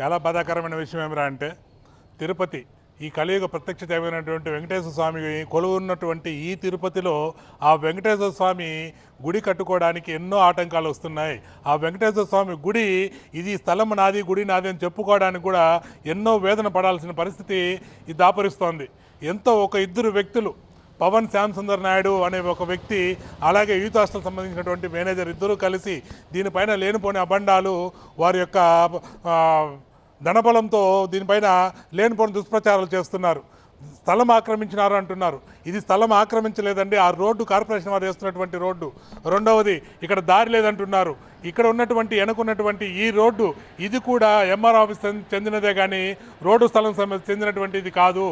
చాలా బాధాకరమైన విషయం ఏమిరా అంటే తిరుపతి ఈ కలియుగ ప్రత్యక్ష దైవమైనటువంటి వెంకటేశ్వర స్వామి కొలువు ఉన్నటువంటి ఈ తిరుపతిలో ఆ వెంకటేశ్వర స్వామి గుడి కట్టుకోవడానికి ఎన్నో ఆటంకాలు వస్తున్నాయి. ఆ వెంకటేశ్వర స్వామి గుడి ఇది స్థలం నాది గుడి నాది అని చెప్పుకోవడానికి కూడా ఎన్నో వేదన పడాల్సిన పరిస్థితి ఇది దాపరిస్తోంది. ఎంతో ఒక ఇద్దరు వ్యక్తులు పవన్ శ్యామ్ సుందర్ నాయుడు అనే ఒక వ్యక్తి అలాగే యూత్ హాస్టల్ సంబంధించినటువంటి మేనేజర్ ఇద్దరూ కలిసి దీనిపైన లేనిపోని అబండాలు వారి యొక్క ధనబలంతో దీనిపైన లేనిపోని దుష్ప్రచారాలు చేస్తున్నారు. స్థలం ఆక్రమించినారు అంటున్నారు. ఇది స్థలం ఆక్రమించలేదండి. ఆ రోడ్డు కార్పొరేషన్ వారు వేస్తున్నటువంటి రోడ్డు. రెండవది ఇక్కడ దారి లేదంటున్నారు. ఇక్కడ ఉన్నటువంటి వెనకున్నటువంటి ఈ రోడ్డు ఇది కూడా ఎంఆర్ ఆఫీస్ చెందినదే కానీ రోడ్డు స్థలం చెందినటువంటి చెందినటువంటిది కాదు.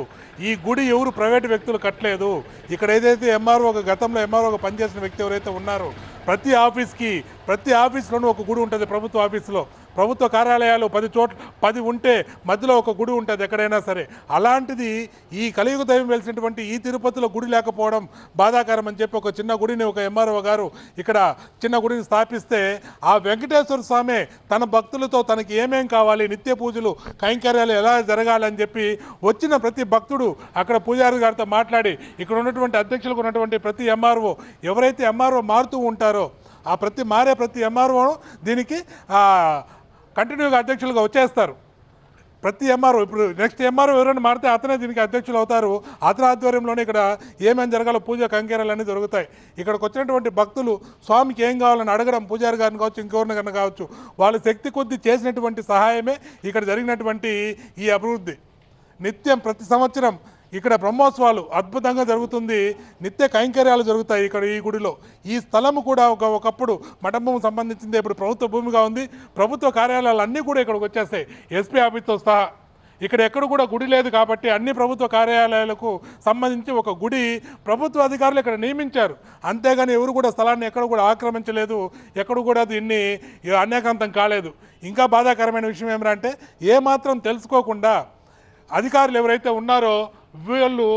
ఈ గుడి ఎవరు ప్రైవేటు వ్యక్తులు కట్టలేదు. ఇక్కడ ఏదైతే ఎంఆర్ఓ గతంలో ఎంఆర్ఓగా పనిచేసిన వ్యక్తి ఎవరైతే ఉన్నారో ప్రతి ఆఫీస్కి ప్రతి ఆఫీస్లోనూ ఒక గుడి ఉంటుంది ప్రభుత్వ ఆఫీసులో. ప్రభుత్వ కార్యాలయాలు పది చోట్ల పది ఉంటే మధ్యలో ఒక గుడి ఉంటుంది ఎక్కడైనా సరే. అలాంటిది ఈ కలియుగ దైవం వెలిసినటువంటి ఈ తిరుపతిలో గుడి లేకపోవడం బాధాకరం అని చెప్పి ఒక చిన్న గుడిని ఒక ఎంఆర్ఓ గారు ఇక్కడ చిన్న గుడిని స్థాపిస్తే ఆ వెంకటేశ్వర స్వామి తన భక్తులతో తనకి ఏమేం కావాలి నిత్య పూజలు కైంకర్యాలు ఎలా జరగాలని చెప్పి వచ్చిన ప్రతి భక్తుడు అక్కడ పూజారి గారితో మాట్లాడి ఇక్కడ ఉన్నటువంటి అధ్యక్షులకు ఉన్నటువంటి ప్రతి ఎంఆర్ఓ ఎవరైతే ఎంఆర్ఓ మారుతూ ఉంటారో ఆ ప్రతి మారే ప్రతి ఎంఆర్ఓ దీనికి కంటిన్యూగా అధ్యక్షులుగా వచ్చేస్తారు. ప్రతి ఎంఆర్ఓ ఇప్పుడు నెక్స్ట్ ఎంఆర్ఓ ఎవరైనా మారితే అతనే దీనికి అధ్యక్షులు అవుతారు. అతని ఆధ్వర్యంలోనే ఇక్కడ ఏమేమి జరగాలో పూజ కంకేరాలు అన్నీ జరుగుతాయి ఇక్కడికి వచ్చినటువంటి భక్తులు స్వామికి ఏం కావాలని అడగడం పూజారి గారిని కావచ్చు ఇంకెవరిని కన్నా కావచ్చు వాళ్ళ శక్తి కొద్దీ చేసినటువంటి సహాయమే ఇక్కడ జరిగినటువంటి ఈ అభివృద్ధి. నిత్యం ప్రతి సంవత్సరం ఇక్కడ బ్రహ్మోత్సవాలు అద్భుతంగా జరుగుతుంది. నిత్య కైంకర్యాలు జరుగుతాయి ఇక్కడ ఈ గుడిలో. ఈ స్థలము కూడా ఒక ఒకప్పుడు మఠభూమి సంబంధించింది. ఇప్పుడు ప్రభుత్వ భూమిగా ఉంది. ప్రభుత్వ కార్యాలయాలు అన్నీ కూడా ఇక్కడికి వచ్చేస్తాయి. ఎస్పీ ఆఫీస్తో సహా. ఇక్కడ ఎక్కడ కూడా గుడి లేదు కాబట్టి అన్ని ప్రభుత్వ కార్యాలయాలకు సంబంధించి ఒక గుడి ప్రభుత్వ అధికారులు ఇక్కడ నియమించారు. అంతేగాని ఎవరు కూడా స్థలాన్ని ఎక్కడ కూడా ఆక్రమించలేదు. ఎక్కడ కూడా దీన్ని అన్యాకాంతం కాలేదు. ఇంకా బాధాకరమైన విషయం ఏమిటంటే ఏమాత్రం తెలుసుకోకుండా అధికారులు ఎవరైతే ఉన్నారో వీళ్ళు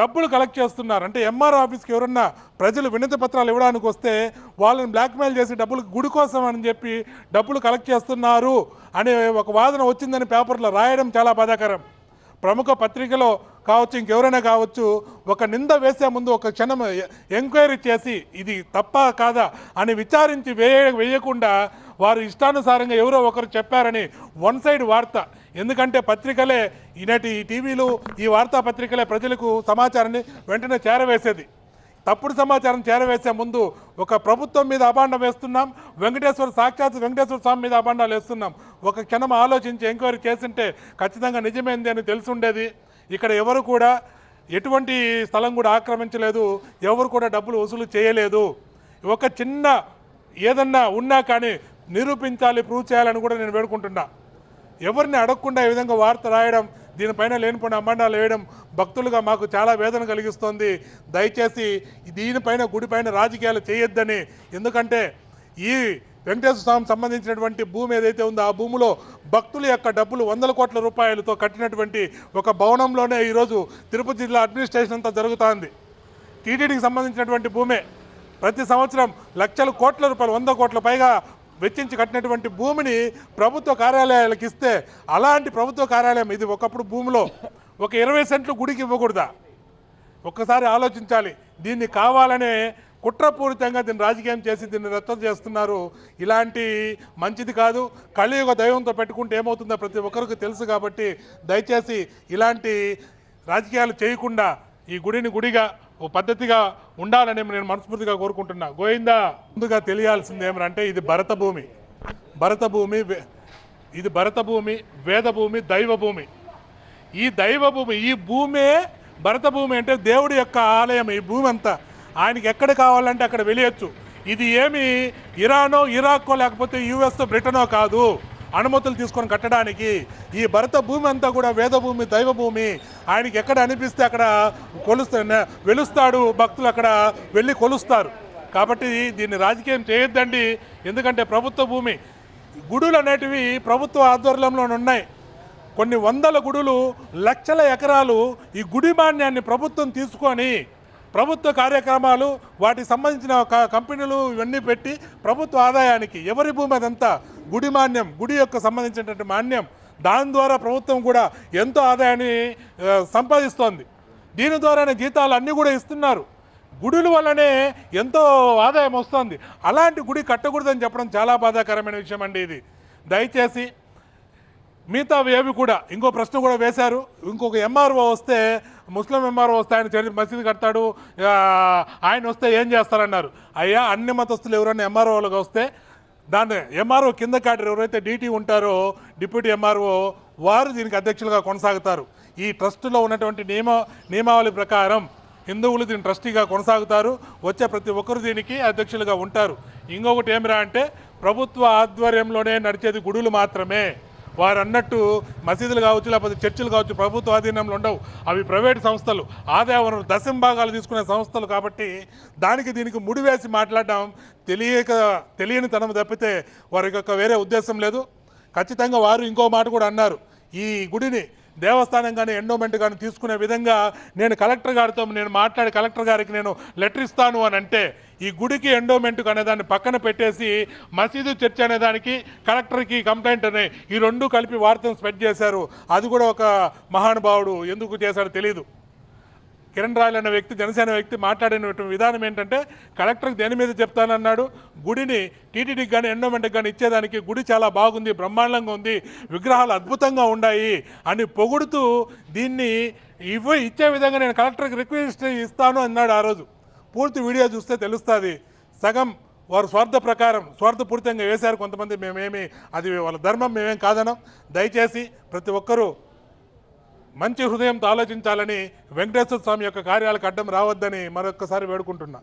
డబ్బులు కలెక్ట్ చేస్తున్నారు. అంటే ఎంఆర్ ఆఫీస్కి ఎవరన్నా ప్రజలు వినతి పత్రాలు ఇవ్వడానికి వస్తే వాళ్ళని బ్లాక్మెయిల్ చేసి డబ్బులు గుడి కోసం అని చెప్పి డబ్బులు కలెక్ట్ చేస్తున్నారు అనే ఒక వాదన వచ్చిందని పేపర్లో రాయడం చాలా బాధాకరం. ప్రముఖ పత్రికలో కావచ్చు ఇంకెవరైనా కావచ్చు ఒక నింద వేసే ముందు ఒక క్షణం ఎంక్వైరీ చేసి ఇది తప్ప కాదా అని విచారించి వేయ వేయకుండా వారు ఇష్టానుసారంగా ఎవరో ఒకరు చెప్పారని వన్ సైడ్ వార్త. ఎందుకంటే పత్రికలే ఈనాటి టీవీలు ఈ వార్తాపత్రికలే ప్రజలకు సమాచారాన్ని వెంటనే చేరవేసేది. తప్పుడు సమాచారం చేరవేసే ముందు ఒక ప్రభుత్వం మీద అభాండం వేస్తున్నాం వెంకటేశ్వర సాక్షాత్ వెంకటేశ్వర స్వామి మీద అభాండాలు వేస్తున్నాం. ఒక క్షణం ఆలోచించి ఎంక్వైరీ చేసింటే ఖచ్చితంగా నిజమైంది అని తెలుసుండేది ఇక్కడ ఎవరు కూడా ఎటువంటి స్థలం కూడా ఆక్రమించలేదు ఎవరు కూడా డబ్బులు వసూలు చేయలేదు. ఒక చిన్న ఏదన్నా ఉన్నా కానీ నిరూపించాలి ప్రూవ్ చేయాలని కూడా నేను వేడుకుంటున్నా. ఎవరిని అడగకుండా ఈ విధంగా వార్త రాయడం దీనిపైన లేనిపోయిన అమ్మండాలు వేయడం భక్తులుగా మాకు చాలా వేదన కలిగిస్తోంది. దయచేసి దీనిపైన గుడిపైన రాజకీయాలు చేయొద్దని. ఎందుకంటే ఈ వెంకటేశ్వర స్వామి సంబంధించినటువంటి భూమి ఏదైతే ఉందో ఆ భూమిలో భక్తుల యొక్క డబ్బులు వందల కోట్ల రూపాయలతో కట్టినటువంటి ఒక భవనంలోనే ఈరోజు తిరుపతి జిల్లా అడ్మినిస్ట్రేషన్ అంతా జరుగుతోంది. టీటీడీకి సంబంధించినటువంటి భూమే. ప్రతి సంవత్సరం లక్షల కోట్ల రూపాయలు వంద కోట్ల పైగా వెచ్చించి కట్టినటువంటి భూమిని ప్రభుత్వ కార్యాలయాలకు ఇస్తే అలాంటి ప్రభుత్వ కార్యాలయం ఇది ఒకప్పుడు భూమిలో ఒక ఇరవై సెంట్లు గుడికి ఇవ్వకూడదా? ఒక్కసారి ఆలోచించాలి. దీన్ని కావాలనే కుట్రపూరితంగా దీన్ని రాజకీయం చేసి దీన్ని రద్దు చేస్తున్నారు. ఇలాంటి మంచిది కాదు. కలియుగ దైవంతో పెట్టుకుంటే ఏమవుతుందో ప్రతి ఒక్కరికి తెలుసు కాబట్టి దయచేసి ఇలాంటి రాజకీయాలు చేయకుండా ఈ గుడిని గుడిగా ఓ పద్ధతిగా ఉండాలని నేను మనస్ఫూర్తిగా కోరుకుంటున్నా. గోవిందా ముందుగా తెలియాల్సింది ఏమంటే ఇది భరత భూమి భరత భూమి వే- ఇది భరత భూమి వేద భూమి దైవ భూమి ఈ దైవ భూమి ఈ భూమే భరత భూమి అంటే దేవుడి యొక్క ఆలయం ఈ భూమి అంతా ఆయనకి ఎక్కడ కావాలంటే అక్కడ వెళ్ళవచ్చు ఇది ఏమి ఇరానో ఇరాక్కో లేకపోతే యుఎస్ బ్రిటనో కాదు. అనుమతులు తీసుకొని కట్టడానికి ఈ భరత భూమి అంతా కూడా వేద భూమి దైవ భూమి ఆయనకి ఎక్కడ అనిపిస్తే అక్కడ కొలుస్తా వెలుస్తాడు భక్తులు అక్కడ వెళ్ళి కొలుస్తారు. కాబట్టి దీన్ని రాజకీయం చేయొద్దండి. ఎందుకంటే ప్రభుత్వ భూమి గుడులు అనేటివి ప్రభుత్వ ఆధ్వర్యంలో ఉన్నాయి. కొన్ని వందల గుడులు లక్షల ఎకరాలు ఈ గుడి మాన్యాన్ని ప్రభుత్వం తీసుకొని ప్రభుత్వ కార్యక్రమాలు వాటికి సంబంధించిన కంపెనీలు ఇవన్నీ పెట్టి ప్రభుత్వ ఆదాయానికి ఎవరి భూమి అదంతా గుడి మాన్యం గుడి యొక్క సంబంధించినటువంటి మాన్యం దాని ద్వారా ప్రభుత్వం కూడా ఎంతో ఆదాయాన్ని సంపాదిస్తోంది. దీని ద్వారానే జీతాలు అన్నీ కూడా ఇస్తున్నారు. గుడుల వల్లనే ఎంతో ఆదాయం వస్తుంది. అలాంటి గుడి కట్టకూడదని చెప్పడం చాలా బాధాకరమైన విషయం అండి ఇది. దయచేసి మిగతా ఏవి కూడా ఇంకో ప్రశ్న కూడా వేశారు. ఇంకొక ఎంఆర్ఓ వస్తే ముస్లిం ఎంఆర్ఓ వస్తే ఆయన చర్చి మసీదు కడతాడు ఆయన వస్తే ఏం చేస్తారన్నారు. అయ్యా అన్ని మతస్థులు ఎవరైనా ఎంఆర్ఓలుగా వస్తే దాన్ని ఎంఆర్ఓ కింద కాటర్ ఎవరైతే డీటీ ఉంటారో డిప్యూటీ ఎంఆర్ఓ వారు దీనికి అధ్యక్షులుగా కొనసాగుతారు. ఈ ట్రస్టులో ఉన్నటువంటి నియమ నియమావళి ప్రకారం హిందువులు దీని ట్రస్టీగా కొనసాగుతారు. వచ్చే ప్రతి ఒక్కరు దీనికి అధ్యక్షులుగా ఉంటారు. ఇంకొకటి ఏమిరా అంటే ప్రభుత్వ ఆధ్వర్యంలోనే నడిచేది గుడులు మాత్రమే. వారు అన్నట్టు మసీదులు కావచ్చు లేకపోతే చర్చిలు కావచ్చు ప్రభుత్వ ఆధీనంలో ఉండవు. అవి ప్రైవేట్ సంస్థలు. ఆదాయ వనరులు దశం భాగాలు తీసుకునే సంస్థలు కాబట్టి దానికి దీనికి ముడివేసి మాట్లాడడం తెలియక తెలియని తనం తప్పితే వారికి యొక్క వేరే ఉద్దేశం లేదు. ఖచ్చితంగా వారు ఇంకో మాట కూడా అన్నారు. ఈ గుడిని దేవస్థానం కానీ ఎండోమెంట్ కానీ తీసుకునే విధంగా నేను కలెక్టర్ గారితో నేను మాట్లాడి కలెక్టర్ గారికి నేను లెటర్ ఇస్తాను అని అంటే ఈ గుడికి ఎండోమెంట్కి అనే దాన్ని పక్కన పెట్టేసి మసీదు చర్చ్ అనే దానికి కలెక్టర్కి కంప్లైంట్ అనే ఈ రెండు కలిపి వార్తను స్ప్రెడ్ చేశారు. అది కూడా ఒక మహానుభావుడు ఎందుకు చేశాడో తెలియదు కిరణ్ రాయల్ అనే వ్యక్తి జనసేన వ్యక్తి మాట్లాడిన విధానం ఏంటంటే కలెక్టర్కి దేని మీద చెప్తానన్నాడు? గుడిని టీటీడీకి కానీ ఎండోమెంట్కి కానీ ఇచ్చేదానికి గుడి చాలా బాగుంది బ్రహ్మాండంగా ఉంది విగ్రహాలు అద్భుతంగా ఉన్నాయి అని పొగుడుతూ దీన్ని ఇవ్వ ఇచ్చే విధంగా నేను కలెక్టర్కి రిక్వెస్ట్ ఇస్తాను అన్నాడు ఆ రోజు. పూర్తి వీడియో చూస్తే తెలుస్తుంది. సగం వారు స్వార్థ ప్రకారం స్వార్థపూరితంగా వేశారు కొంతమంది. మేమేమి అది వాళ్ళ ధర్మం మేమేం కాదనం. దయచేసి ప్రతి ఒక్కరూ మంచి హృదయంతో ఆలోచించాలని వెంకటేశ్వర స్వామి యొక్క కార్యాలకు అడ్డం రావద్దని మరొక్కసారి వేడుకుంటున్నా.